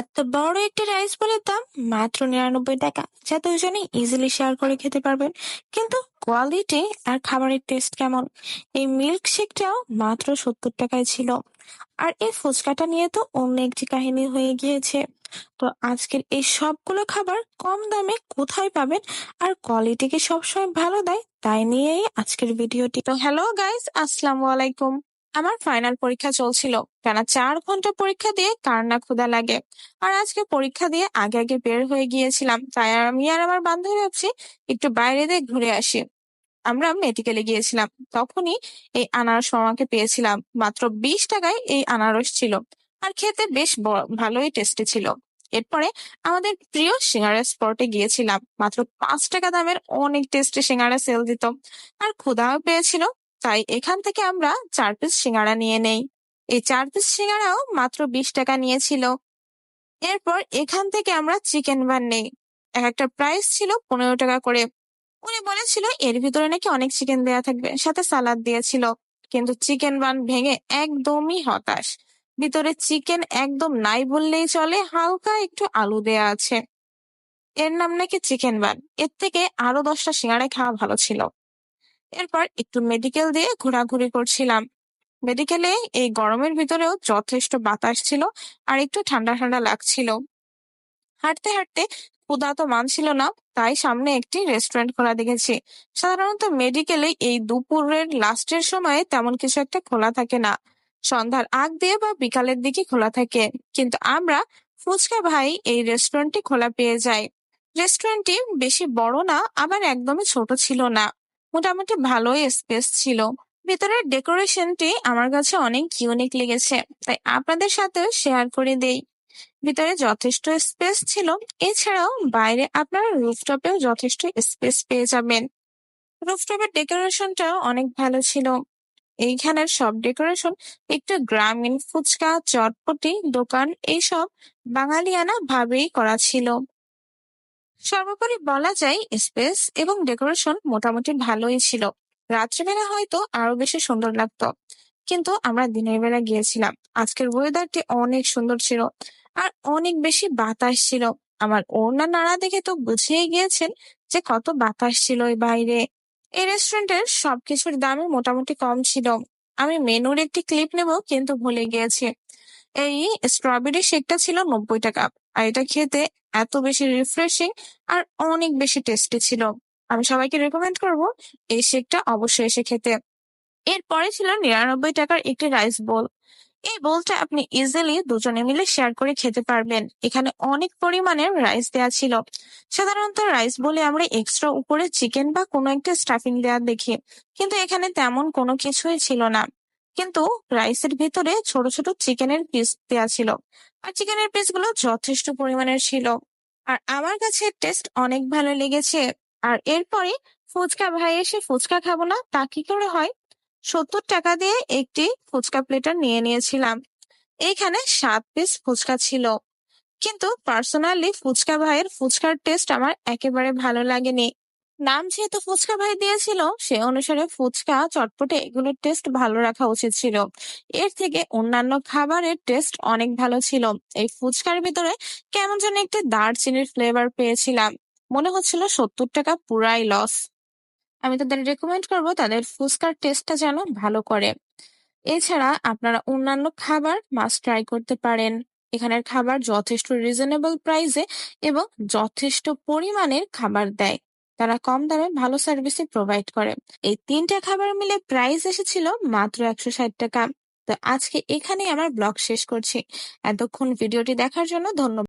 এত বড় একটি রাইস বলের দাম মাত্র নিরানব্বই টাকা, যা দুজনে ইজিলি শেয়ার করে খেতে পারবেন। কিন্তু কোয়ালিটি আর খাবারের টেস্ট কেমন? এই মিল্ক শেকটাও মাত্র সত্তর টাকায় ছিল। আর এই ফুচকাটা নিয়ে তো অন্য একটি কাহিনী হয়ে গিয়েছে। তো আজকের এই সবগুলো খাবার কম দামে কোথায় পাবেন আর কোয়ালিটি কি সবসময় ভালো দেয়, তাই নিয়েই আজকের ভিডিওটি তো হ্যালো গাইস আসসালামু আলাইকুম। আমার ফাইনাল পরীক্ষা চলছিল। টানা চার ঘণ্টা পরীক্ষা দিয়ে কার না ক্ষুধা লাগে। আর আজকে পরীক্ষা দিয়ে আগে আগে বের হয়ে গিয়েছিলাম। তাই আর আমি আর আমার বান্ধবী ভাবছি, একটু বাইরে দিয়ে ঘুরে আসি। আমরা মেডিকেলে গিয়েছিলাম। তখনই এই আনারস মামাকে পেয়েছিলাম। মাত্র বিশ টাকায় এই আনারস ছিল। আর খেতে বেশ ভালোই টেস্টি ছিল। এরপরে আমাদের প্রিয় সিঙ্গারা স্পটে গিয়েছিলাম। মাত্র পাঁচ টাকা দামের অনেক টেস্টি সিঙ্গারা সেল দিত। আর ক্ষুধাও পেয়েছিল। তাই এখান থেকে আমরা চার পিস সিঙ্গারা নিয়ে নেই। এই চার পিস সিঙ্গারাও মাত্র বিশ টাকা নিয়েছিল। এরপর এখান থেকে আমরা চিকেন বান নেই। এক একটা প্রাইস ছিল পনেরো টাকা করে। উনি বলেছিল, এর ভিতরে নাকি অনেক চিকেন দেয়া থাকবে। সাথে সালাদ দিয়েছিল। কিন্তু চিকেন বান ভেঙে একদমই হতাশ। ভিতরে চিকেন একদম নাই বললেই চলে, হালকা একটু আলু দেয়া আছে। এর নাম নাকি চিকেন বান। এর থেকে আরও দশটা সিঙ্গারা খাওয়া ভালো ছিল। এরপর একটু মেডিকেল দিয়ে ঘোরাঘুরি করছিলাম। মেডিকেলে এই গরমের ভিতরেও যথেষ্ট বাতাস ছিল আর একটু ঠান্ডা ঠান্ডা লাগছিল। হাঁটতে হাঁটতে ক্ষুধা তো মানছিল না, তাই সামনে একটি রেস্টুরেন্ট খোলা দেখেছি। সাধারণত মেডিকেলে এই দুপুরের লাস্টের সময়ে তেমন কিছু একটা খোলা থাকে না। সন্ধ্যার আগ দিয়ে বা বিকালের দিকে খোলা থাকে। কিন্তু আমরা ফুচকা ভাই এই রেস্টুরেন্টটি খোলা পেয়ে যাই। রেস্টুরেন্টটি বেশি বড় না, আবার একদমই ছোট ছিল না। মোটামুটি ভালোই স্পেস ছিল। ভেতরের ডেকোরেশনটি আমার কাছে অনেক ইউনিক লেগেছে, তাই আপনাদের সাথে শেয়ার করে দেই। ভিতরে যথেষ্ট স্পেস ছিল, এছাড়াও বাইরে আপনারা রুফটপেও যথেষ্ট স্পেস পেয়ে যাবেন। রুফটপের ডেকোরেশনটাও অনেক ভালো ছিল। এইখানের সব ডেকোরেশন একটু গ্রামীণ ফুচকা, চটপটি, দোকান এইসব বাঙালিয়ানা ভাবেই করা ছিল। সর্বোপরি বলা যায় স্পেস এবং ডেকোরেশন মোটামুটি ভালোই ছিল। রাত্রিবেলা হয়তো আরও বেশি সুন্দর লাগতো, কিন্তু আমরা দিনের বেলা গিয়েছিলাম। আজকের ওয়েদারটি অনেক সুন্দর ছিল আর অনেক বেশি বাতাস ছিল। আমার ওড়না নাড়া দেখে তো বুঝিয়ে গিয়েছেন যে কত বাতাস ছিল ওই বাইরে। এই রেস্টুরেন্টের সবকিছুর দামই মোটামুটি কম ছিল। আমি মেনুর একটি ক্লিপ নেব, কিন্তু ভুলে গিয়েছি। এই স্ট্রবেরি শেকটা ছিল নব্বই টাকা আর এটা খেতে এত বেশি রিফ্রেশিং আর অনেক বেশি টেস্টি ছিল। আমি সবাইকে রেকমেন্ড করব এই শেকটা অবশ্যই এসে খেতে। এরপরে ছিল নিরানব্বই টাকার একটি রাইস বোল এই বোলটা আপনি ইজিলি দুজনে মিলে শেয়ার করে খেতে পারবেন। এখানে অনেক পরিমাণের রাইস দেয়া ছিল। সাধারণত রাইস বলে আমরা এক্সট্রা উপরে চিকেন বা কোনো একটা স্টাফিং দেওয়া দেখি, কিন্তু এখানে তেমন কোনো কিছুই ছিল না। কিন্তু রাইসের ভিতরে ছোট ছোট চিকেনের পিস দেওয়া ছিল। আর চিকেনের পিসগুলো যথেষ্ট পরিমাণের ছিল। আর আমার কাছে টেস্ট অনেক ভালো লেগেছে। আর এরপরে ফুচকা ভাই এসে ফুচকা খাব না, তা কি করে হয়? সত্তর টাকা দিয়ে একটি ফুচকা প্লেটার নিয়ে নিয়েছিলাম। এইখানে সাত পিস ফুচকা ছিল। কিন্তু পার্সোনালি ফুচকা ভাইয়ের ফুচকার টেস্ট আমার একেবারে ভালো লাগেনি। নাম যেহেতু ফুচকা ভাই দিয়েছিল, সে অনুসারে ফুচকা, চটপটে এগুলোর টেস্ট ভালো রাখা উচিত ছিল। এর থেকে অন্যান্য খাবারের টেস্ট অনেক ভালো ছিল। এই ফুচকার ভিতরে কেমন যেন একটি দারচিনির ফ্লেভার পেয়েছিলাম। মনে হচ্ছিল সত্তর টাকা পুরাই লস আমি তাদের রেকমেন্ড করব তাদের ফুচকার টেস্টটা যেন ভালো করে। এছাড়া আপনারা অন্যান্য খাবার মাস্ট ট্রাই করতে পারেন। এখানের খাবার যথেষ্ট রিজনেবল প্রাইসে এবং যথেষ্ট পরিমাণের খাবার দেয়। তারা কম দামে ভালো সার্ভিসই প্রোভাইড করে। এই তিনটা খাবার মিলে প্রাইস এসেছিল মাত্র একশো ষাট টাকা। তো আজকে এখানেই আমার ব্লগ শেষ করছি। এতক্ষণ ভিডিওটি দেখার জন্য ধন্যবাদ।